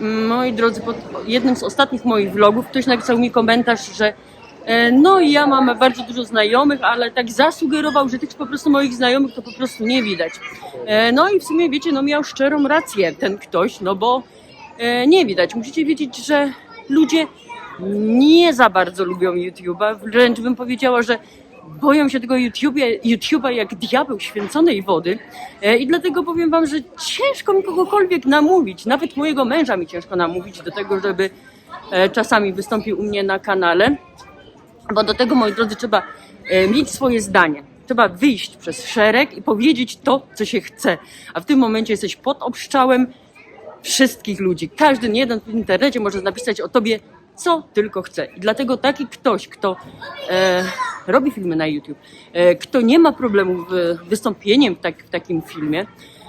moi drodzy, pod jednym z ostatnich moich vlogów ktoś napisał mi komentarz, że e, no i ja mam bardzo dużo znajomych, ale tak zasugerował, że tych po prostu moich znajomych to po prostu nie widać. E, no i w sumie wiecie, no miał szczerą rację ten ktoś, no bo e, nie widać. Musicie wiedzieć, że ludzie nie za bardzo lubią YouTube'a, wręcz bym powiedziała, że boją się tego YouTube'a, YouTube'a jak diabeł święconej wody E, i dlatego powiem wam, że ciężko mi kogokolwiek namówić, nawet mojego męża mi ciężko namówić do tego, żeby e, czasami wystąpił u mnie na kanale, bo do tego, moi drodzy, trzeba e, mieć swoje zdanie. Trzeba wyjść przez szereg i powiedzieć to, co się chce. A w tym momencie jesteś pod obszczałem wszystkich ludzi. Każdy, jeden w internecie może napisać o tobie, co tylko chce. I dlatego taki ktoś, kto e, robi filmy na YouTube, e, kto nie ma problemu z wystąpieniem w, tak, w takim filmie,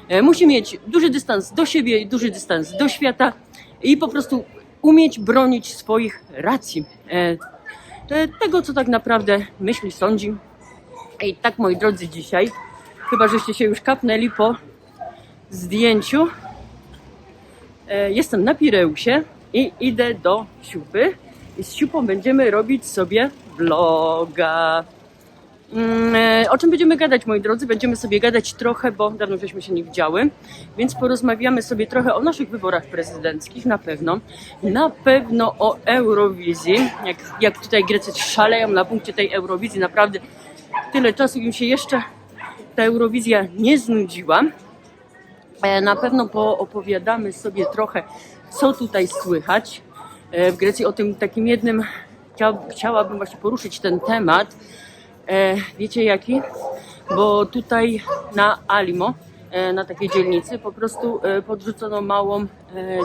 e, musi mieć duży dystans do siebie duży dystans do świata i po prostu umieć bronić swoich racji. E, e, tego, co tak naprawdę myśli, sądzi. I tak, moi drodzy, dzisiaj, chyba żeście się już kapnęli po zdjęciu, E, Jestem na Pireusie i idę do Siupy i z Siupą będziemy robić sobie vloga. Mm, e, O czym będziemy gadać, moi drodzy? Będziemy sobie gadać trochę, bo dawno żeśmy się nie widziały, więc porozmawiamy sobie trochę o naszych wyborach prezydenckich, na pewno. Na pewno o Eurowizji. Jak, jak tutaj Grecy szaleją na punkcie tej Eurowizji, naprawdę tyle czasu im się jeszcze ta Eurowizja nie znudziła. E, Na pewno poopowiadamy sobie trochę, co tutaj słychać e, w Grecji. O tym takim jednym chcia- chciałabym właśnie poruszyć ten temat. E, Wiecie jaki? Bo tutaj na Alimo, e, na takiej dzielnicy, po prostu podrzucono małą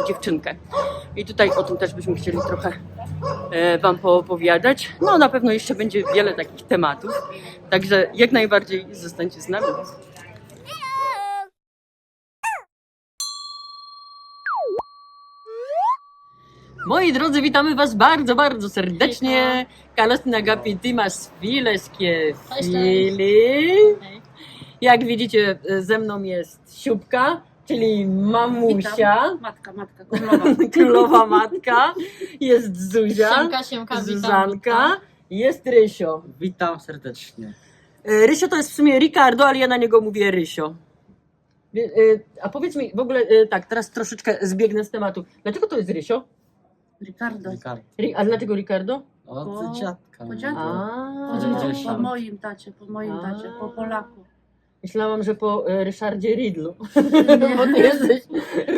dziewczynkę. I tutaj o tym też byśmy chcieli trochę Wam poopowiadać. No na pewno jeszcze będzie wiele takich tematów. Także jak najbardziej zostańcie z nami. Moi drodzy, witamy Was bardzo, bardzo serdecznie. Kalostina Gapitimas Fileskie Fili. Jak widzicie, ze mną jest Siupka, czyli mamusia, Matka, matka, królowa. królowa matka. Jest Zuzia, Siemka, siemka, witam, Zuzanka, jest Rysio. Witam serdecznie. E, Rysio to jest w sumie Ricardo, ale ja na niego mówię Rysio. Wie- e, A powiedz mi, w ogóle e, tak, teraz troszeczkę zbiegnę z tematu. Dlaczego to jest Rysio? Ricardo. Ricardo. Ri- A dlaczego Ricardo? Od Po- dziadka. po dziadku. A, Po, moim tacie, po moim tacie, po Polaku. Myślałam, że po e, Ryszardzie Ridlu. Bo ty jesteś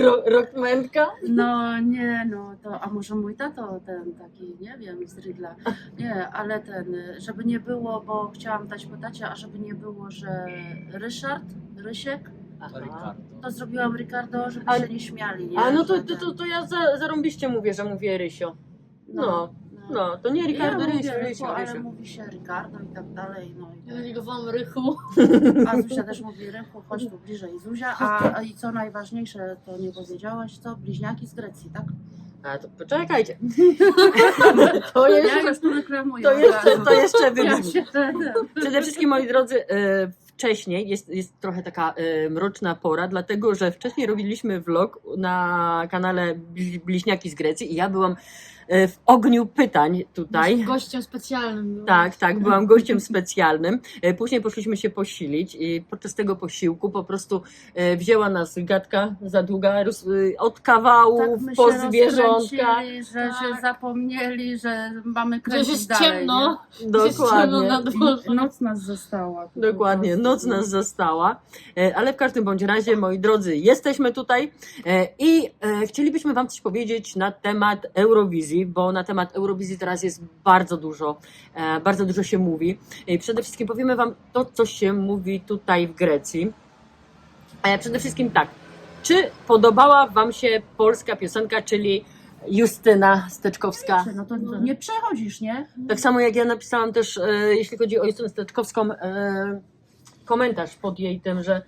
ro, rockmenka. No nie, no to, a może mój tato ten taki, nie wiem, z Rydla. Nie, ale ten, żeby nie było, bo chciałam dać po tacie, a żeby nie było, że Ryszard, Rysiek, To Ricardo. to zrobiłam Ricardo, żeby A- się nie śmiali, nie? A no to, Że to, ten- to, to ja za, zarąbiście mówię, że mówię Rysio. No, no, to nie Ricardo, ja Rysio, mówię Rysio, ale Rysio. mówi się Ricardo i tak dalej, no i Ja tak. na niego wam rychu. A Zuzia też mówi Rychu, chodź tu bliżej Zuzia, a, a i co najważniejsze, to nie powiedziałaś, co? Bliźniaki z Grecji, tak? A to poczekajcie. To Ja jeszcze, już tu reklamuję. to od jeszcze, razu. to jeszcze Ja wybrzmi. się, Przede wszystkim, moi drodzy, e, wcześniej jest, jest trochę taka e, mroczna pora, dlatego że wcześniej robiliśmy vlog na kanale Bli- Bliźniaki z Grecji i ja byłam w ogniu pytań tutaj. Gościem specjalnym. był. Tak, tak, byłam gościem specjalnym. E, Później poszliśmy się posilić i podczas tego posiłku po prostu e, wzięła nas gadka za długa e, od kawałów tak po zwierzątka. że Tak. się zapomnieli, że mamy Że kręcić jest dalej. ciemno. że Jest ciemno na Dokładnie. Nie? Noc nas została. Dokładnie, noc nas zastała, E, ale w każdym bądź razie, moi drodzy, jesteśmy tutaj e, i e, chcielibyśmy Wam coś powiedzieć na temat Eurowizji, bo na temat Eurowizji teraz jest bardzo dużo, e, bardzo dużo się mówi. E, Przede wszystkim powiemy Wam to, co się mówi tutaj w Grecji. E, Przede wszystkim tak, czy podobała Wam się polska piosenka, czyli Justyna Steczkowska? No to nie przechodzisz, nie? Tak samo jak ja napisałam też, jeśli chodzi o Justynę Steczkowską, komentarz pod jej tym, że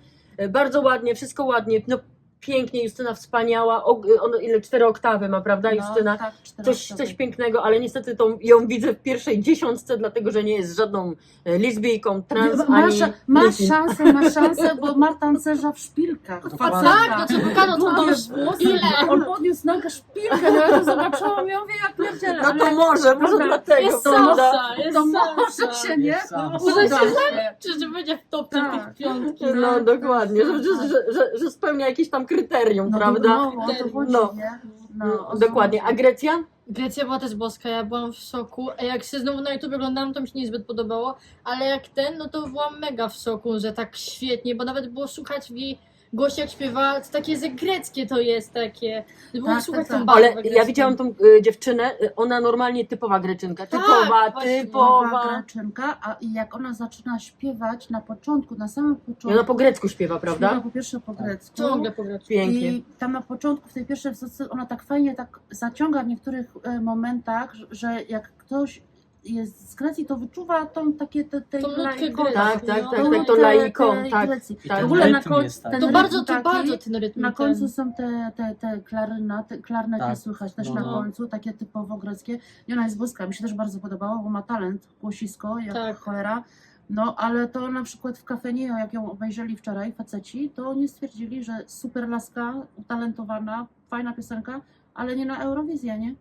bardzo ładnie, wszystko ładnie, no pięknie, Justyna wspaniała, o, ono, ile cztery oktawy ma, prawda Justyna? No, tak, cztery Coś, coś pięknego, ale niestety tą, ją widzę w pierwszej dziesiątce, dlatego że nie jest żadną e, lesbijką, trans, Masz, ani masz nikim. szansę, masz szansę, bo ma tancerza w szpilkach. Dokładnie. Faceta. Tak, no co to On to już jest włosy, ile? On podniósł nagle szpilkę, no ja to zobaczyłam, ja mówię, ja pierdzielę, No to ale może, może Dobra, dlatego, Jest prawda? salsa, jest to może się nie. Może się się. Czy że będzie w topce Tak. tych piątki. No dokładnie, że, że, że, że, że spełnia jakieś tam kryterium, No, prawda? No, o to chodzi, No. nie? No, dokładnie. A. Grecja? Grecja była też boska, ja byłam w szoku. A jak się znowu na YouTube oglądałam, to mi się niezbyt podobało, ale jak ten, no to byłam mega w szoku, że tak świetnie, bo nawet było słuchać w jej głosie jak śpiewa, to takie, że greckie to jest takie. Było Tak, słuchać tak, tą tak. Ale ja widziałam tą y, dziewczynę, y, ona normalnie typowa Greczynka. Tak, Typowa, właśnie. Typowa. Greczynka, a i jak ona zaczyna śpiewać na początku, na samym początku, I ona po grecku śpiewa, śpiewa prawda? po pierwsze po grecku, Ciągle po grecku. Pięknie. I tam na początku, w tej pierwszej wzorce, ona tak fajnie tak zaciąga w niektórych e, momentach, że jak ktoś jest z Grecji, to wyczuwa tą takie te, tej Tą nutkę laiko- grecką, Tak, tak, tak, tak, to tej tak. Tak. ten W ogóle na rytm końcu jest ten taki. To rytm bardzo, to taki, bardzo ten rytm. Na ten. końcu są te, te, te klarynaty, klarnety Tak. słychać też No, na no. końcu, takie typowo greckie. I ona jest boska, mi się też bardzo podobało, bo ma talent, głosisko, jak Tak. cholera. No, ale to na przykład w kafenie, jak ją obejrzeli wczoraj faceci, to oni stwierdzili, że super laska, utalentowana, fajna piosenka, ale nie na Eurowizję, nie?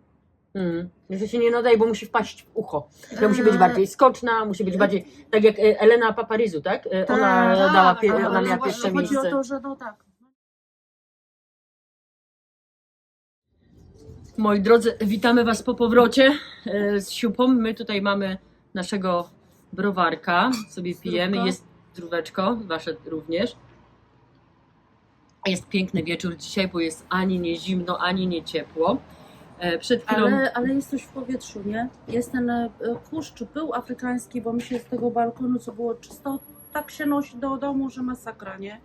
Mm. Że się nie nadaje, bo musi wpaść w ucho. To musi być Eee, bardziej skoczna, musi być bardziej, tak jak e, Elena Paparizu, tak? E, Tak, Ona tak, dała, pie, ale ona miała właśnie pierwsze Chodzi o miejsce. to, że no tak. Moi drodzy, witamy Was po powrocie e, z siupą. My tutaj mamy naszego browarka, sobie pijemy. Zdrówko. Jest dróweczko, Wasze również. Jest piękny wieczór dzisiaj, bo jest ani nie zimno, ani nie ciepło. E, Przed chwilą Ale, ale jest coś w powietrzu, nie? Jest ten e, kurz czy pył afrykański, bo mi się z tego balkonu, co było czysto, tak się nosi do domu, że masakra, nie?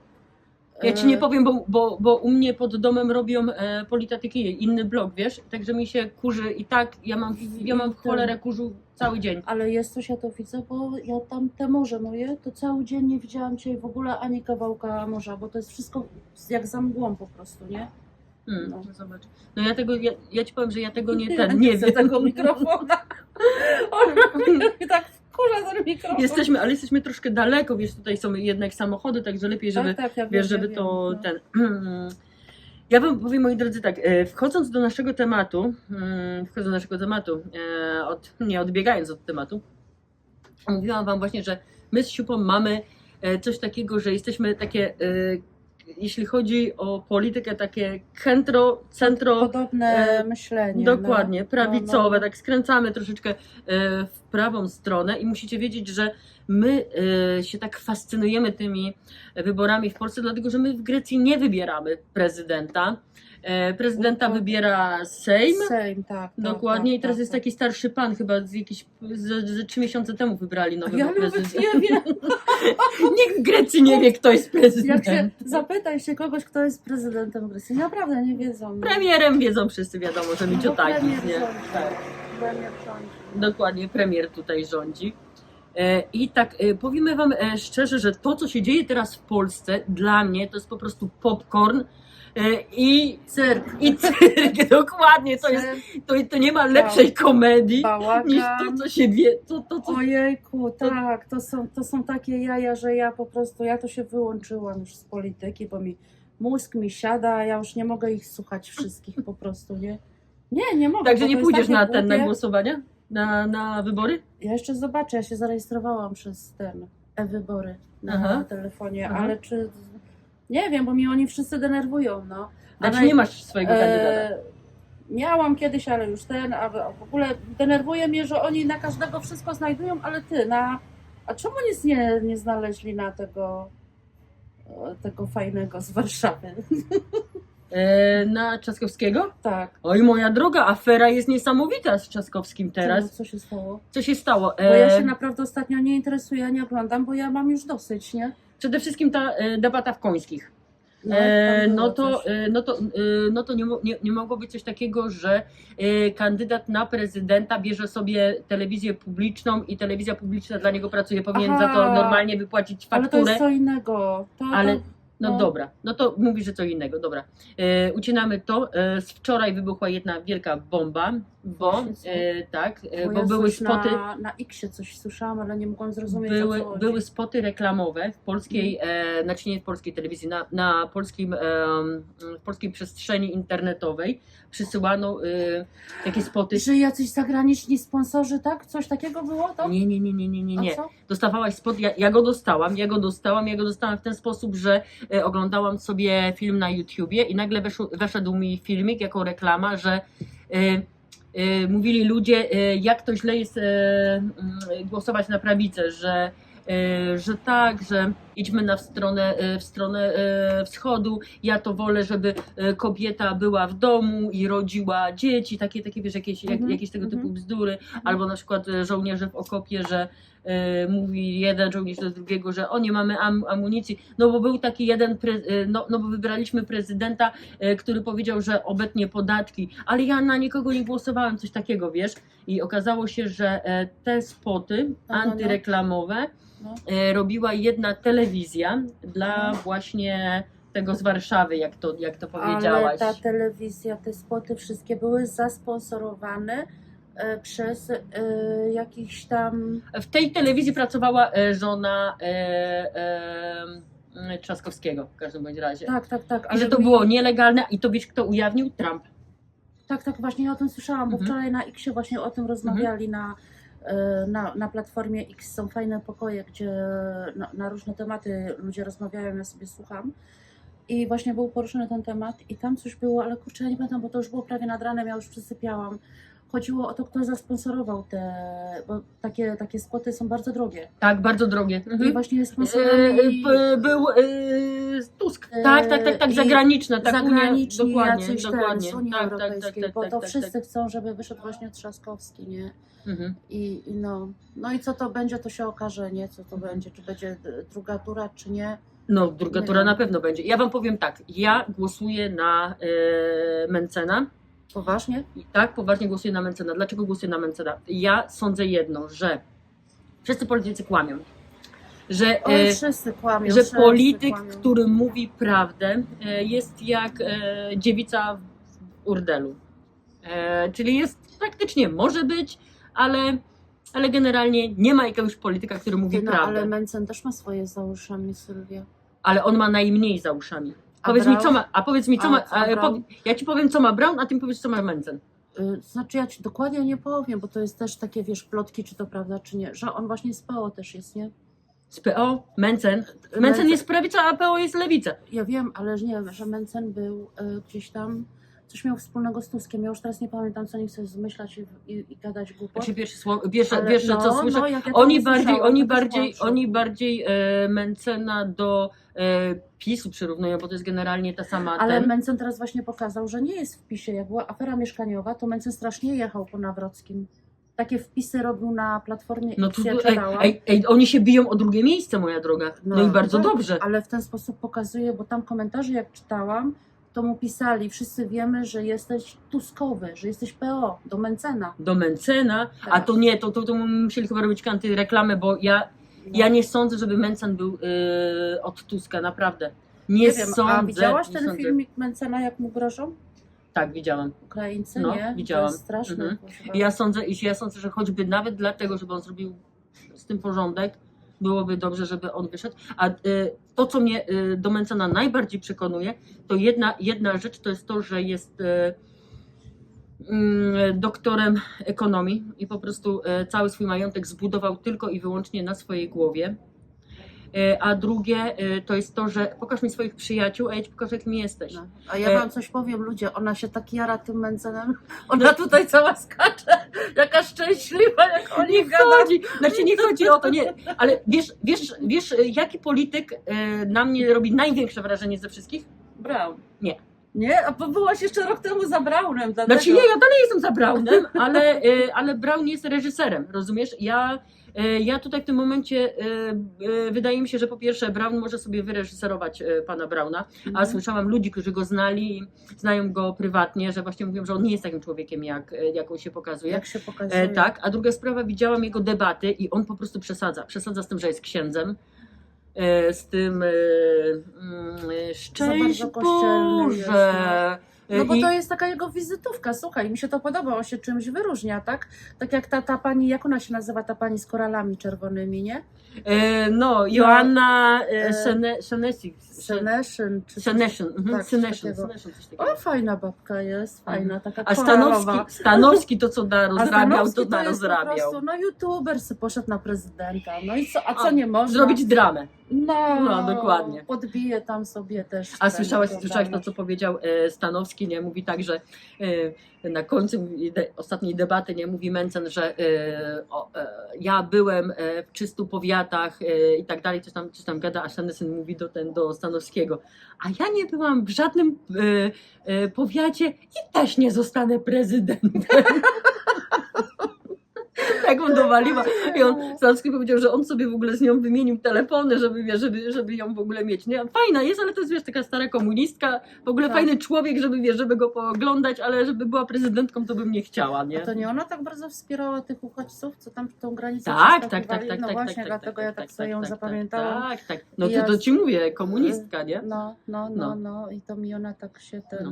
Ja ci nie powiem, bo, bo, bo u mnie pod domem robią e, Politatyki, inny blok, wiesz? Także mi się kurzy i tak, ja mam, ja mam w cholerę kurzu cały dzień. Ale jest coś, ja to widzę, bo ja tam te morze moje, to cały dzień nie widziałam dzisiaj w ogóle ani kawałka morza, bo to jest wszystko jak za mgłą po prostu, nie? Hmm, No. no. zobacz. No ja tego, ja, ja ci powiem, że ja tego nie, ten, nie chcę wiem. tego mikrofona. On tak wkurza ten mikrofon. Jesteśmy, ale jesteśmy troszkę daleko, wiesz, tutaj są jednak samochody, także lepiej, żeby, tak, tak, ja wiesz, wiem, żeby ja to wiem, no. ten. Ja wam powiem, moi drodzy, tak, e, wchodząc do naszego tematu, mm, wchodząc do naszego tematu, e, od, nie odbiegając od tematu, mówiłam wam właśnie, że my z Siupą mamy e, coś takiego, że jesteśmy takie, jeśli chodzi o politykę, takie centro, centro Podobne e, myślenie. Dokładnie, no. prawicowe, No, no. tak skręcamy troszeczkę e, w prawą stronę i musicie wiedzieć, że my e, się tak fascynujemy tymi wyborami w Polsce, dlatego że my w Grecji nie wybieramy prezydenta. E, Prezydenta wybiera Sejm. Sejm, tak. tak, Dokładnie, tak, i teraz tak, jest tak. taki starszy pan, chyba z jakiś, z, z trzy miesiące temu wybrali nowego Ja nawet prezydenta. nie wiem. Nikt w Grecji nie wie, kto jest Jak prezydentem. się zapytaj się kogoś, kto jest prezydentem Grecji, naprawdę nie wiedzą. Premierem wiedzą wszyscy, wiadomo, że Bo Mitsotakis, premier nie? rządzi. Tak. Premier rządzi. Dokładnie, premier tutaj rządzi. E, I tak e, powiemy Wam e, szczerze, że to, co się dzieje teraz w Polsce, dla mnie to jest po prostu popcorn i, Cyrk. i cyrk. Dokładnie, to, jest, to, to nie ma lepszej komedii bałagan. niż to, co się wie. To, to, co... Ojejku, tak, to są, to są takie jaja, że ja po prostu, ja to się wyłączyłam już z polityki, bo mi mózg mi siada, a ja już nie mogę ich słuchać wszystkich po prostu, nie? Nie, nie mogę. Także nie pójdziesz na ten, na? Na, na wybory? Ja jeszcze zobaczę, ja się zarejestrowałam przez ten e-wybory na Aha. telefonie, Aha. ale czy... Nie wiem, bo mi oni wszyscy denerwują, no. A czy naj- nie masz swojego kandydata? E, miałam kiedyś, ale już ten, a w- a w ogóle denerwuje mnie, że oni na każdego wszystko znajdują, ale ty na. A czemu nic nie, nie znaleźli na tego e, tego fajnego z Warszawy? E, na Trzaskowskiego? tak. Oj, moja droga, afera jest niesamowita z Trzaskowskim teraz. co się stało? Co się stało? Bo ja się naprawdę ostatnio nie interesuję, ja nie oglądam, bo ja mam już dosyć, nie? Przede wszystkim ta e, debata w Końskich. No, E, no, to, e, no to, e, no to nie, nie, nie mogło być coś takiego, że kandydat na prezydenta bierze sobie telewizję publiczną i telewizja publiczna dla niego pracuje, powinien Aha. za to normalnie wypłacić Ale to fakturę. jest co innego. To, Ale- No, No. dobra, no to mówisz, że co innego, dobra. E, ucinamy to. E, z wczoraj wybuchła jedna wielka bomba, bo e, tak, e, Bo bo ja były spoty. Na, na X coś słyszałam, ale nie mogłam zrozumieć Były, co były spoty reklamowe w polskiej, e, znaczy nie w polskiej telewizji, na, na polskim, em, w polskiej przestrzeni internetowej przysyłano e, takie spoty. Że jacyś zagraniczni sponsorzy, tak? Coś takiego było to? Nie, nie, nie, nie, nie, nie. A nie. co? Dostawałaś spot, ja, ja go dostałam, ja go dostałam, ja go dostałam w ten sposób, że e, oglądałam sobie film na YouTubie i nagle weszł, weszedł mi filmik jako reklama, że e, e, mówili ludzie, e, jak to źle jest e, mm, głosować na prawicę, że, e, że tak, że idźmy na w stronę, w stronę e, wschodu, ja to wolę, żeby e, kobieta była w domu i rodziła dzieci, takie, takie wiesz, jakieś, jak, Mhm, jakieś tego typu mhm. bzdury, albo na przykład żołnierze w okopie, że mówi jeden żołnierz do drugiego, że o nie mamy am, amunicji, no bo był taki jeden, no, no bo wybraliśmy prezydenta, który powiedział, że obetnie podatki, ale ja na nikogo nie głosowałem, coś takiego, wiesz, i okazało się, że e, te spoty antyreklamowe No. e, robiła jedna telewizja dla No. właśnie tego z Warszawy, jak to, jak to Ale powiedziałaś. ta telewizja, te spoty wszystkie były zasponsorowane e, przez e, jakichś tam... W tej telewizji pracowała e, żona e, e, Trzaskowskiego w każdym bądź razie. Tak, tak, tak. I ale że to mi- było nielegalne i to wiesz kto ujawnił? Trump. Tak, tak, właśnie ja o tym słyszałam, bo Mhm. wczoraj na X właśnie o tym rozmawiali na, na, na platformie X. Są fajne pokoje, gdzie na, na różne tematy ludzie rozmawiają, ja sobie słucham. I właśnie był poruszony ten temat i tam coś było, ale kurczę, ja nie pamiętam, bo to już było prawie nad ranem, ja już przysypiałam. Chodziło o to, kto zasponsorował te, bo takie, takie spoty są bardzo drogie. Tak, bardzo drogie. I Mhm. właśnie E, sponsorami p- był e, Tusk. Tak, tak, tak, tak, i zagraniczne. Tak, Unia- zagraniczni dokładnie, jacyś ten, dokładnie. z Unii tak, tak, tak, Europejskiej, tak, bo tak, to tak, wszyscy tak. chcą, żeby wyszedł właśnie Trzaskowski, nie? Mhm. I, i no, no i co to będzie, to się okaże, nie? Co to będzie, czy będzie d- druga tura, czy nie? No, druga Nie tura wiem. na pewno będzie. Ja wam powiem tak, ja głosuję na e, Mencena. Poważnie? I tak, poważnie głosuję na Mencena. Dlaczego głosuję na Mencena? Ja sądzę jedno, że wszyscy politycy kłamią. Że, Oj, e, wszyscy kłamią. że wszyscy polityk, kłamią. który mówi prawdę, e, jest jak e, dziewica w urdelu. Czyli jest praktycznie może być, ale, ale generalnie nie ma jakiegoś polityka, który mówi no, prawdę. ale Mencen też ma swoje za uszami, Sylwia. ale on ma najmniej za uszami. A Powiedz mi, Braun? co ma, a powiedz mi, co A ma, a, powie, ja ci powiem, co ma Brown, a ty mi powiesz, co ma Mencen. Y, Znaczy ja ci dokładnie nie powiem, bo to jest też takie, wiesz, plotki, czy to prawda, czy nie, że on właśnie z PO też jest, nie? Z PO, Mencen. Mencen jest prawica, a PO jest lewica. Ja wiem, ale że nie że Mencen był y, gdzieś tam, coś miał wspólnego z Tuskiem, ja już teraz nie pamiętam, co nie chcę zmyślać i, i, i gadać głupot. Znaczy, pierwsze słowo, pierwsze, Ale pierwsze co no, słyszę, no, jak ja to oni usłyszałam, bardziej, to oni też bardziej, oni bardziej e, Mencena do e, PiSu przyrównują, bo to jest generalnie ta sama Ale ten. Mencen teraz właśnie pokazał, że nie jest w PiSie. Jak była afera mieszkaniowa, to Mencen strasznie jechał po Nawrockim. Takie wpisy robił na platformie No X, ja ej, czytałam. ej, ej, oni się biją o drugie miejsce, moja droga. No, i bardzo tak, dobrze. Ale w ten sposób pokazuje, bo tam komentarze jak czytałam, to mu pisali, wszyscy wiemy, że jesteś Tuskowy, że jesteś PO, do Mencena. Do Mencena, a Tak. to nie, to, to, to musieli chyba robić antyreklamę, bo ja, ja nie sądzę, żeby Mencen był e, od Tuska, naprawdę. Nie, Nie wiem, sądzę. a widziałaś nie ten sądzę. filmik Mencena, jak mu grożą? Tak, widziałam. Ukraińcy, No, nie? widziałam. To jest straszne. Mhm. proszę I Ja sądzę, i ja sądzę, że choćby nawet dlatego, żeby on zrobił z tym porządek, byłoby dobrze, żeby on wyszedł. A y, to, co mnie y, do Mencena najbardziej przekonuje, to jedna, jedna rzecz to jest to, że jest y, mm, doktorem ekonomii i po prostu cały swój majątek zbudował tylko i wyłącznie na swojej głowie. Y, A drugie y, to jest to, że pokaż mi swoich przyjaciół, a ja ci pokażę, jakim jesteś. No. A ja E- wam coś powiem, ludzie, ona się tak jara tym Mencenem, ona tutaj cała skacze, jaka szczęśliwa, jak Nie gadają. chodzi, znaczy nie chodzi o to, nie, ale wiesz, wiesz, wiesz jaki polityk e, na mnie robi największe wrażenie ze wszystkich? Brown. Nie. Nie? A bo byłaś jeszcze rok temu za Brownem, dlatego... Znaczy nie, ja dalej jestem za Brownem, ale, e, ale Brown jest reżyserem, rozumiesz? Ja, e, ja tutaj w tym momencie, e, e, wydaje mi się, że po pierwsze Brown może sobie wyreżyserować e, pana Browna, a Mhm. słyszałam ludzi, którzy go znali, znają go prywatnie, że właśnie mówią, że on nie jest takim człowiekiem, jak, e, jak on się pokazuje. Jak się pokazuje. E, tak, a druga sprawa, widziałam jego debaty i on po prostu przesadza. Przesadza z tym, że jest księdzem. e, z tym e, mm, szczęść Boże. No bo I- to jest taka jego wizytówka, słuchaj, mi się to podoba, on się czymś wyróżnia, tak? Tak jak ta, ta pani, jak ona się nazywa, ta pani z koralami czerwonymi, nie? E, no, Joanna e, e, Sene- Senesik. Seneszyn, coś. Mhm, Tak, takiego. O, fajna babka jest, fajna, taka A. Stanowski, Stanowski to co da rozrabiał, to da rozrabiał. prostu, no youtuber se poszedł na prezydenta, no i co, a co A, nie można? Zrobić dramę. no, no, dokładnie. Podbije tam sobie też. A słyszałaś, słyszałaś to, co powiedział e, Stanowski, nie? Mówi tak, że e, na końcu ostatniej debaty, nie? Mówi Mencen, że e, e, ja byłem w 300 powiatach i tak dalej, coś tam, coś tam gada, a Shanesen mówi do, ten, do Stanowskiego, a ja nie byłam w żadnym powiacie i też nie zostanę prezydentem. Tak dowaliła. I on Stanowski powiedział, że on sobie w ogóle z nią wymienił telefony, żeby, wiesz, żeby, żeby ją w ogóle mieć. Nie? Fajna jest, ale to jest wiesz, taka stara komunistka, w ogóle Tak. fajny człowiek, żeby wiesz, żeby go pooglądać, ale żeby była prezydentką, to bym nie chciała, nie? A to nie ona tak bardzo wspierała tych uchodźców, co tam tą granicę Tak, tak, tak, przeskakiwali? tak, No tak, właśnie, tak, dlatego tak, ja tak, tak tak, sobie ją tak, zapamiętałam. Tak, tak. No to, to ci mówię, komunistka, nie? No, no, no, No. no, i to mi ona tak się ten... No.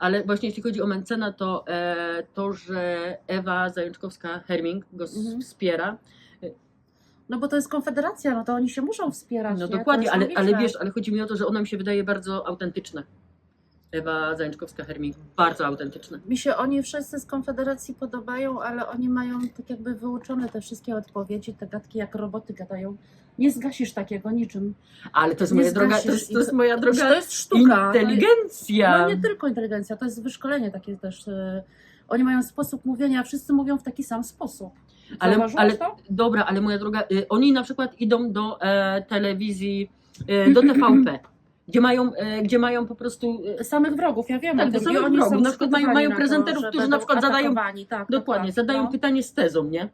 Ale właśnie jeśli chodzi o Mencena, to e, to, że Ewa Zajączkowska-Herming go Mhm. wspiera, No bo to jest konfederacja, no to oni się muszą wspierać. no nie? Dokładnie, ale, ale wiesz, ale chodzi mi o to, że ona mi się wydaje bardzo autentyczna. Ewa Zajączkowska-Herming, bardzo autentyczna. Mi się oni wszyscy z Konfederacji podobają, ale oni mają tak jakby wyuczone te wszystkie odpowiedzi, te gadki jak roboty gadają. Nie zgasisz takiego niczym. Ale to jest Nie moja droga, to jest, to jest moja droga to jest sztuka. inteligencja. No nie tylko inteligencja, to jest wyszkolenie takie też. e, Oni mają sposób mówienia, wszyscy mówią w taki sam sposób. Ale- ale- to? Dobra, ale moja droga, y, oni na przykład idą do e, telewizji, e, do TVP, gdzie mają, e, gdzie mają po prostu e, Samych wrogów, ja wiem Tak, do samych oni wrogów. Na przykład mają- mają prezenterów, którzy na przykład zadają-. Tak, dokładnie, zadają no. pytanie z tezą, nie?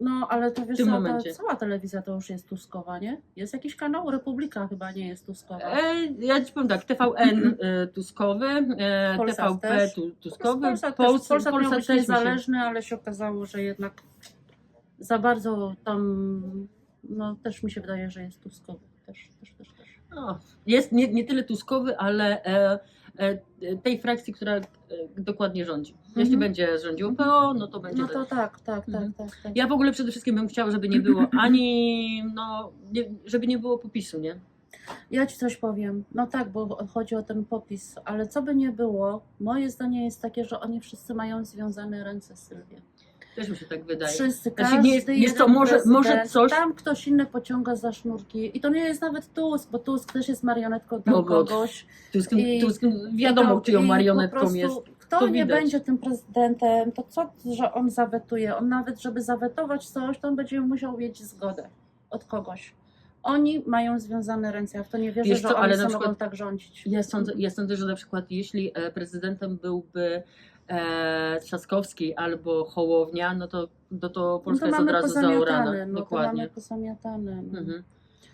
No, ale to wiesz, tym ta cała telewizja to już jest Tuskowa, nie? Jest jakiś kanał? Republika chyba nie jest Tuskowa. E, ja ci powiem tak, TVN e, Tuskowy, e, Polsat TVP też. tu, Tuskowy, Polsat, Pols- też, Polsat Polsat być też się- niezależny, ale się okazało, że jednak za bardzo tam, no też mi się wydaje, że jest Tuskowy. Też, też, też, też. O, jest nie, nie tyle Tuskowy, ale e, e, tej frakcji, która e, dokładnie rządzi. Jeśli Mhm. będzie rządziło PO, no to będzie. No to tak, tak, Mhm. tak, tak. tak. Ja w ogóle przede wszystkim bym chciała, żeby nie było ani, no, nie, żeby nie było popisu, nie? Ja ci coś powiem. No tak, bo chodzi o ten popis, ale co by nie było, moje zdanie jest takie, że oni wszyscy mają związane ręce z Sylwią. Też mi się tak wydaje. Wszyscy, Znaczy, każdy nie jest- jest to może- może coś- Tam ktoś inny pociąga za sznurki i to nie jest nawet Tusk, bo Tusk też jest marionetką No tam bo kogoś. Tusk, I- Tusk wiadomo, to- czyją marionetką jest. Kto to nie widać. będzie tym prezydentem, to co, że on zawetuje? On nawet, żeby zawetować coś, to on będzie musiał mieć zgodę od kogoś. Oni mają związane ręce, ja w to nie wierzę, Wiesz że co, oni ale na mogą tak rządzić. Ja sądzę, ja sądzę, że na przykład jeśli e, prezydentem byłby e, Trzaskowski albo Hołownia, no to, to, to No Polska to jest od razu zaorana. no to Dokładnie. mamy pozamiatane. No. Mhm.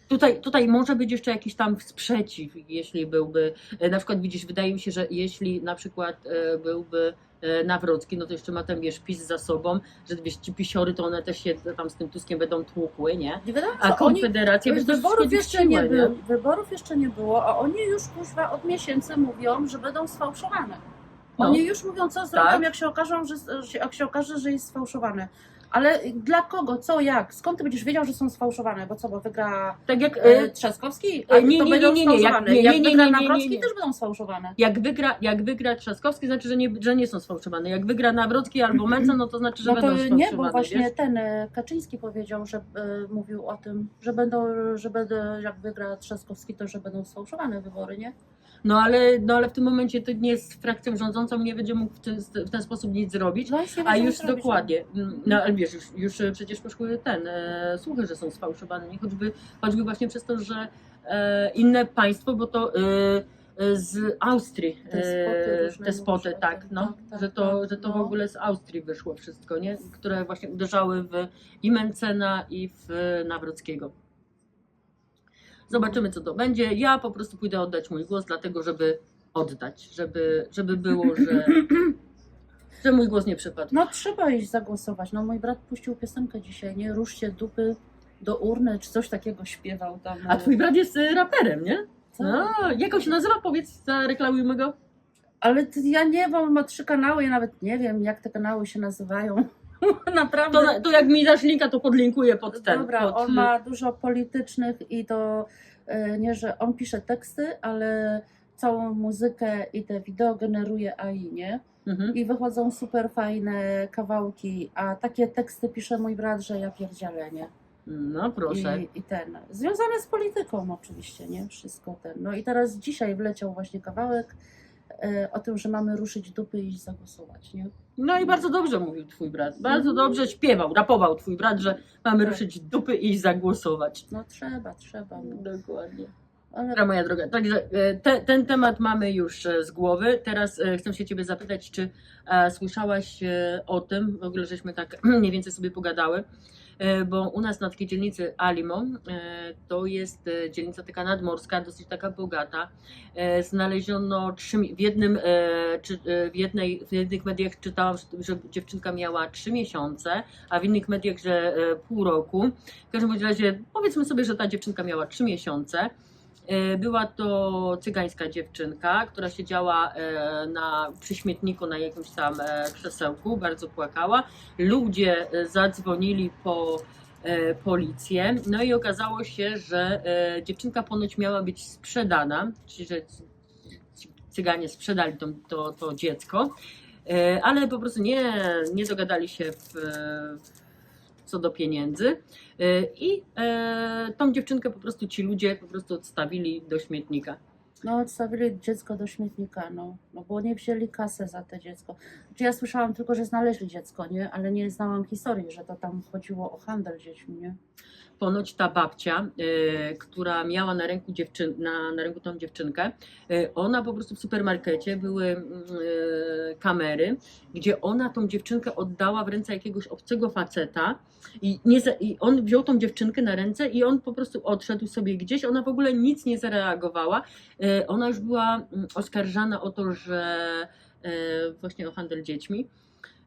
Tutaj, tutaj może być jeszcze jakiś tam sprzeciw, jeśli byłby, e, na przykład widzisz, wydaje mi się, że jeśli na przykład e, byłby e, Nawrocki, no to jeszcze ma ten, wiesz, PiS za sobą, że wiesz, ci pisiory, to one też się tam z tym Tuskiem będą tłukły, nie? Nie wiadomo, A oni, Konfederacja by to wyborów jeszcze dusiła, nie było, wyborów jeszcze nie było, a oni już kuźwa od miesięcy mówią, że będą sfałszowane. No. Oni już mówią, co zrobią, Tak. jak się okażą, że, że- jak się okaże, że jest sfałszowane. Ale dla kogo, co, jak? Skąd ty będziesz wiedział, że są sfałszowane? Bo co, bo wygra Tak jak, e, e, Trzaskowski? e, A nie, to nie, będą nie, nie, nie, jak- sfałszowane. nie, Jak nie, nie, wygra nie, nie, nie, Nawrocki, nie. też będą sfałszowane. jak wygra, jak wygra Trzaskowski, znaczy, że nie, że nie są sfałszowane. Jak wygra Nawrocki albo Mencen, no to znaczy, że No to będą sfałszowane. nie, bo właśnie wiesz? ten e, Kaczyński powiedział, że e, mówił o tym, że będą, że będą, jak wygra Trzaskowski, to że będą sfałszowane wybory, nie? No ale, no ale w tym momencie to nie jest frakcją rządzącą, nie będzie mógł w ten, w ten sposób nic zrobić. No, A już zrobić, dokładnie, no ale wiesz, już, już e, przecież poszły ten, e, słuchy, że są sfałszowane, nie? Choćby, choćby właśnie przez to, że e, inne państwo, bo to e, e, z Austrii, Te spoty e, te spoty, tak, tym, no, tak, tak, że to, tak, że to w no. ogóle z Austrii wyszło wszystko, nie? Które właśnie uderzały w i Mencena i w Nawrockiego. Zobaczymy, co to będzie. Ja po prostu pójdę oddać mój głos, dlatego żeby oddać, żeby, żeby było, że, że mój głos nie przepadł. No trzeba iść zagłosować. No mój brat puścił piosenkę dzisiaj, nie? Ruszcie dupy, do urny, czy coś takiego śpiewał tam. A twój brat jest y, raperem, nie? Co? No, jak on się nazywa? Powiedz, zareklamujmy go. Ale ty, ja nie wiem, on ma trzy kanały, ja nawet nie wiem, jak te kanały się nazywają. Naprawdę. To, to jak mi dasz linka, to podlinkuję pod ten. Dobra, pod, on ma dużo politycznych i to e, nie, że on pisze teksty, ale całą muzykę i te wideo generuje AI, nie? Mhm. I wychodzą super fajne kawałki, a takie teksty pisze mój brat, że ja pierdzielę, nie? No proszę. I, I ten, związane z polityką oczywiście, nie? Wszystko ten. No i teraz dzisiaj wleciał właśnie kawałek o tym, że mamy ruszyć dupy i zagłosować, nie? No i bardzo dobrze mówił twój brat. Bardzo dobrze śpiewał, rapował twój brat, że mamy Tak. ruszyć dupy i zagłosować. No trzeba, trzeba. No. Dokładnie. Ale Dobra, moja droga. Także e, te, ten temat mamy już e, z głowy. Teraz e, chcę się Ciebie zapytać, czy e, słyszałaś e, o tym, w ogóle żeśmy tak mniej więcej sobie pogadały, e, bo u nas na takiej dzielnicy Alimo, e, to jest e, dzielnica taka nadmorska, dosyć taka bogata. E, Znaleziono trzy, w jednym, e, czy, e, w, jednej, w jednych mediach czytałam, że, dziewczynka miała trzy miesiące, a w innych mediach, że e, pół roku. W każdym razie powiedzmy sobie, że ta dziewczynka miała trzy miesiące. E, Była to cygańska dziewczynka, która siedziała e, na, przy śmietniku na jakimś tam e, krzesełku, bardzo płakała. Ludzie zadzwonili po policję, no i okazało się, że dziewczynka ponoć miała być sprzedana, czyli że cyganie sprzedali to, to, to dziecko, ale po prostu nie, nie dogadali się w, co do pieniędzy. E, I e, tą dziewczynkę po prostu ci ludzie po prostu odstawili do śmietnika. No, odstawili dziecko do śmietnika, no, no bo nie wzięli kasę za to dziecko. Czy ja słyszałam tylko, że znaleźli dziecko, nie? Ale nie znałam historii, że to tam chodziło o handel dziećmi, nie? Ponoć ta babcia, e, która miała na ręku, dziewczyn, na, na ręku tą dziewczynkę, e, ona po prostu w supermarkecie były mm, e, kamery, gdzie ona tą dziewczynkę oddała w ręce jakiegoś obcego faceta i, nie, i on wziął tą dziewczynkę na ręce i on po prostu odszedł sobie gdzieś, ona w ogóle nic nie zareagowała. Ona już była mm, oskarżana o to, że właśnie o handel dziećmi.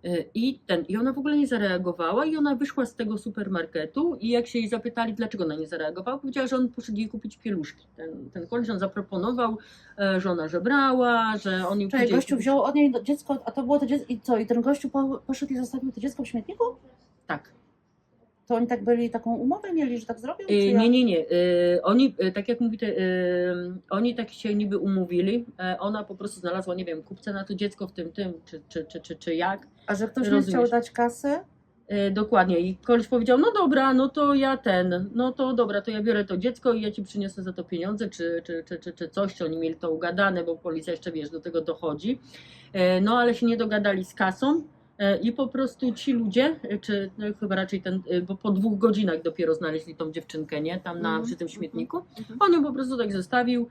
E, I, ten, I ona w ogóle nie zareagowała i ona wyszła z tego supermarketu i jak się jej zapytali, dlaczego ona nie zareagowała, powiedziała, że on poszedł jej kupić pieluszki. Ten, ten koleś on zaproponował, e, że ona żebrała, że on Czyli pójdzie gościu wziął od niej dziecko, a to było to dziecko, i co? I ten gościu po, poszedł i zostawił to dziecko w śmietniku? Tak. To oni tak byli, taką umowę mieli, że tak zrobią? czy E, jak? Nie, nie, nie. E, Oni, e, tak jak mówicie, e, oni tak się niby umówili. E, Ona po prostu znalazła, nie wiem, kupca na to dziecko w tym, tym, czy, czy, czy, czy, czy jak. A że ktoś nie Rozumiesz. chciał dać kasy? E, Dokładnie. I koleś powiedział, no dobra, no to ja ten, no to dobra, to ja biorę to dziecko i ja ci przyniosę za to pieniądze, czy, czy, czy, czy, czy coś, czy oni mieli to ugadane, bo policja jeszcze, wiesz, do tego dochodzi. E, No ale się nie dogadali z kasą i po prostu ci ludzie, e, czy no, chyba raczej ten, e, bo po dwóch godzinach dopiero znaleźli tą dziewczynkę, nie, tam na, Mhm, przy tym mhm, śmietniku. mhm. On ją po prostu tak zostawił,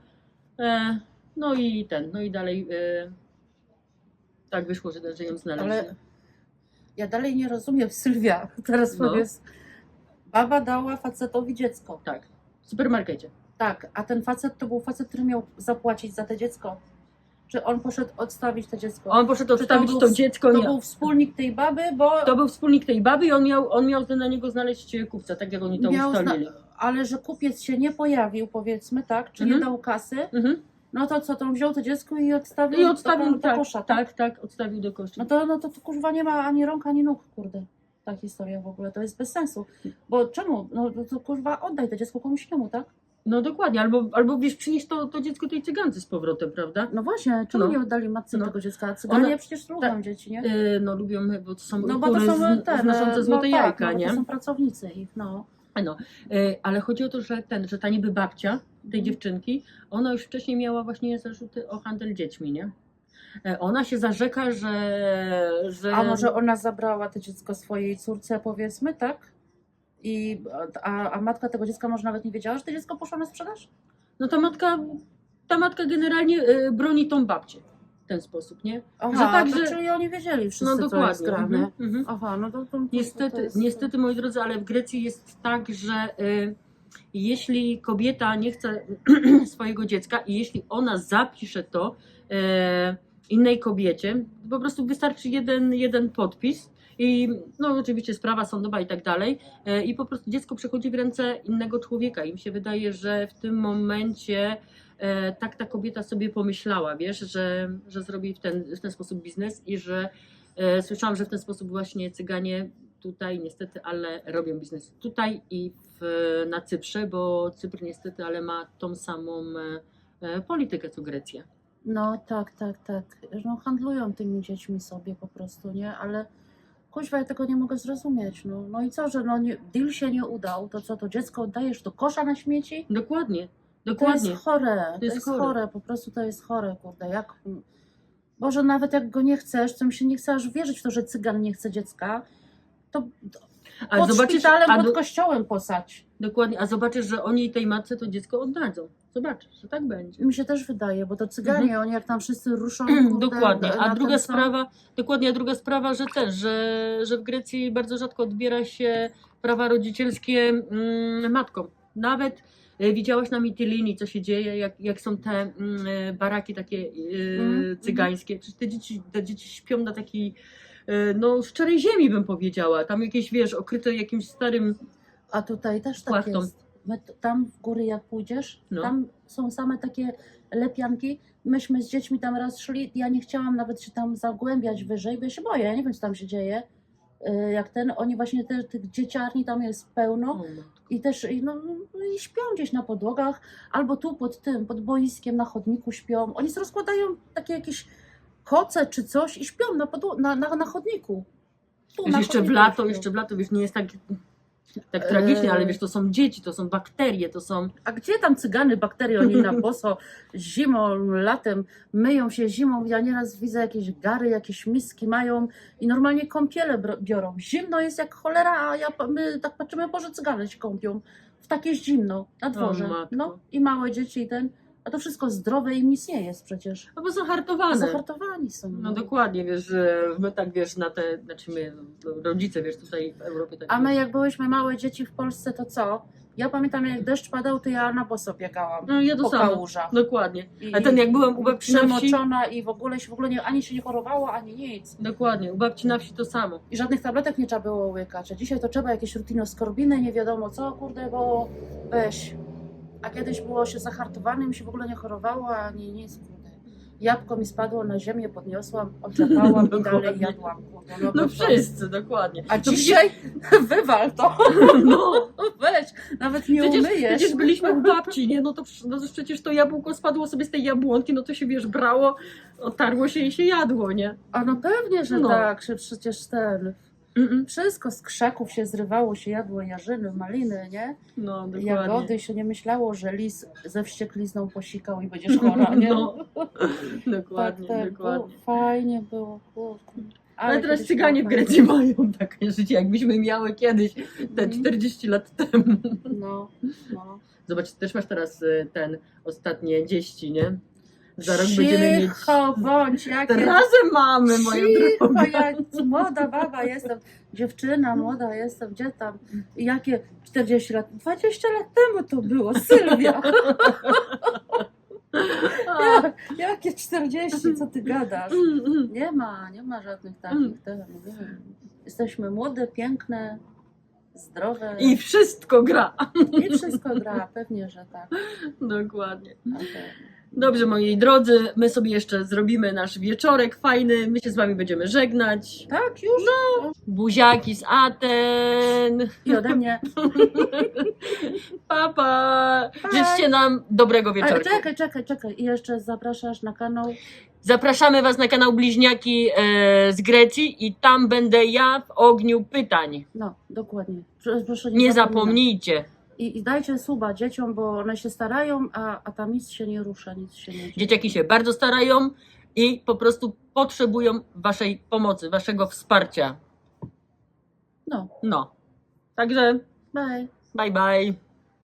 e, no i ten, no i dalej e, tak wyszło, że, że ją znaleźli. Ale ja dalej nie rozumiem, Sylwia, teraz No. powiedz. Baba dała facetowi dziecko. Tak, w supermarkecie. Tak, a ten facet to był facet, który miał zapłacić za to dziecko. Czy on poszedł odstawić to dziecko? On poszedł odstawić był to, w- dziecko, to nie. był wspólnik tej baby, bo To był wspólnik tej baby i on miał, on miał na niego znaleźć kupca, tak jak oni to miał ustalili. ale że kupiec się nie pojawił, powiedzmy, tak, czy Mhm. nie dał kasy, Mhm. no to co, to on wziął to dziecko i odstawił, I odstawił, do, do tak, kosza, tak, tak, odstawił do kości. No to, no to, to kurwa nie ma ani rąk, ani nóg, kurde. Ta historia w ogóle, to jest bez sensu. Bo czemu? No to, to kurwa oddaj to dziecko komuś innemu, tak? No dokładnie, albo, albo wiesz, przynieść to, to dziecko tej cygance z powrotem, prawda? No właśnie, czemu No. nie oddali matce No. tego dziecka? Cyganie Ona- przecież lubią tak. dzieci, nie? Yy, no lubią, bo to są No bo to kury są z- te, znoszące złote no, jajka, tak, no, bo nie? to są pracownicy ich, no. No, yy, ale chodzi o to, że ten, że ta niby babcia tej Mhm. dziewczynki, ona już wcześniej miała właśnie zarzuty o handel dziećmi, nie? E, Ona się zarzeka, że... że... A może ona zabrała to dziecko swojej córce, powiedzmy, tak? I, a, a matka tego dziecka może nawet nie wiedziała, że to dziecko poszło na sprzedaż? No ta matka, ta matka generalnie y, broni tą babcię w ten sposób, nie? Aha, Że tak, to że- czyli oni wiedzieli wszyscy, No co jest dokładnie. grane. Mhm, mhm. Aha, no to, to, to, Niestety, to jest... niestety, moi drodzy, ale w Grecji jest tak, że y, jeśli kobieta nie chce swojego dziecka i jeśli ona zapisze to y, innej kobiecie, po prostu wystarczy jeden, jeden podpis i no oczywiście sprawa sądowa i tak dalej e, i po prostu dziecko przechodzi w ręce innego człowieka i mi się wydaje, że w tym momencie e, tak ta kobieta sobie pomyślała, wiesz, że, że zrobi w ten, w ten sposób biznes i że e, słyszałam, że w ten sposób właśnie cyganie tutaj niestety, ale robią biznes tutaj i w, na Cyprze, bo Cypr niestety, ale ma tą samą politykę co Grecja. No tak, tak, tak. No handlują tymi dziećmi sobie po prostu, nie? Ale kuźwa, ja tego nie mogę zrozumieć. No, no i co, że no nie, deal się nie udał, to co, to dziecko oddajesz do kosza na śmieci? Dokładnie, To dokładnie. jest chore, to jest jest, chore. chore. po prostu to jest chore, kurde, jak... Boże, nawet jak go nie chcesz, to mi się nie chce aż wierzyć w to, że cygan nie chce dziecka, to Ale pod zobaczysz, szpitalem, pod do, kościołem posać. Dokładnie, a zobaczysz, że oni tej matce to dziecko oddadzą. Zobaczysz, że tak będzie. Mi się też wydaje, bo to cyganie, Mhm. oni jak tam wszyscy ruszą, kurde, Dokładnie. na A ten druga sam- sprawa, dokładnie, a druga sprawa, że też, że, że w Grecji bardzo rzadko odbiera się prawa rodzicielskie mm, matkom. Nawet e, widziałaś na Mitylinii, co się dzieje, jak, jak są te mm, e, baraki takie e, Mhm. cygańskie. Przecież te dzieci, te dzieci śpią na takiej e, no szczerej ziemi bym powiedziała. Tam jakieś, wiesz, okryte jakimś starym A tutaj też tak Płachtą. jest. My t- tam w góry jak pójdziesz, No. tam są same takie lepianki. Myśmy z dziećmi tam raz szli, ja nie chciałam nawet się tam zagłębiać wyżej, bo ja się boję, ja nie wiem co tam się dzieje. Y, Jak ten, oni właśnie te, tych dzieciarni tam jest pełno o, i też i no, i śpią gdzieś na podłogach, albo tu pod tym, pod boiskiem na chodniku śpią. Oni sobie rozkładają takie jakieś koce czy coś i śpią na, podło- na, na, na chodniku. Tu, Wiesz, na jeszcze w chodniku lato, śpią. jeszcze w lato, wiesz, nie jest tak, tak tragicznie, ale wiesz, to są dzieci, to są bakterie, to są A gdzie tam cygany, bakterie, oni na boso zimą, latem myją się zimą. Ja nieraz widzę jakieś gary, jakieś miski mają i normalnie kąpiele biorą. Zimno jest jak cholera, a ja, my tak patrzymy, Boże, cygany się kąpią. W takie zimno na dworze. matko. No i małe dzieci i ten, a to wszystko zdrowe im nic nie jest przecież. No bo są hartowane. Zahartowani są. No dokładnie, wiesz, że my tak wiesz na te, znaczy my, rodzice, wiesz, tutaj w Europie tak A my jak byłyśmy małe dzieci w Polsce, to co? Ja pamiętam jak deszcz padał, to ja na boso biegałam. No ja to Po samo. kałużach. Dokładnie. I- A ten jak byłem u babci na wsi, namoczona i w ogóle się w ogóle nie, ani się nie chorowało, ani nic. dokładnie, u babci na wsi to samo. I żadnych tabletek nie trzeba było łykać. A dzisiaj to trzeba jakieś rutinoskorbiny, nie wiadomo co, kurde, bo weź. A kiedyś było się zahartowanym, się w ogóle nie chorowało, ani nic, kurde. Jabłko mi spadło na ziemię, podniosłam, odczepałam i dalej Dokładnie. jadłam, kurde. No, No bo to- wszyscy, dokładnie. A To dzisiaj wywal to, No, weź, nawet nie przecież, umyjesz. przecież byliśmy u babci, nie? No to, przecież- no to przecież to jabłko spadło sobie z tej jabłonki, no to się wiesz, brało, otarło się i się jadło, nie? A no pewnie, że No. tak, że przecież ten... Mm-mm. Wszystko z krzaków się zrywało, się jadło jarzyny, maliny, nie? No, dokładnie. Jagody się nie myślało, że lis ze wścieklizną posikał i będziesz chora, nie? No, tak, dokładnie, tak, dokładnie. Było, fajnie było. kurde. Ale, teraz cyganie w Grecji mają takie życie, jakbyśmy miały kiedyś, te Mhm. 40 lat temu. No, no. Zobacz, też masz teraz y, ten ostatnie dzieści, nie? Za rok będziemy mieć. Cicho bądź, jakie... Razem mamy, moją Cicho, ja młoda baba jestem, dziewczyna młoda jestem, gdzie tam, I jakie 40 lat, 20 lat temu to było, Sylwia, Jak, jakie 40, co ty gadasz? Mm, mm. Nie ma, nie ma żadnych Mm. takich, wiem. jesteśmy młode, piękne, zdrowe I wszystko gra. i wszystko gra, pewnie, że tak. Dokładnie. Dobrze, moi drodzy, my sobie jeszcze zrobimy nasz wieczorek fajny. My się z wami będziemy żegnać. Tak, już? Buziaki z Aten. I ode mnie. Papa. Życzcie nam dobrego A, wieczorku. czekaj, czekaj, czekaj. I jeszcze zapraszasz na kanał. Zapraszamy Was na kanał Bliźniaki e, z Grecji i tam będę ja w ogniu pytań. No, dokładnie. Proszę, proszę Nie zapomnijcie. I, I dajcie suba dzieciom, bo one się starają, a, a tam nic się nie rusza, nic się nie dzieje. Dzieciaki się bardzo starają i po prostu potrzebują Waszej pomocy, Waszego wsparcia. No, No. Także bye. bye bye.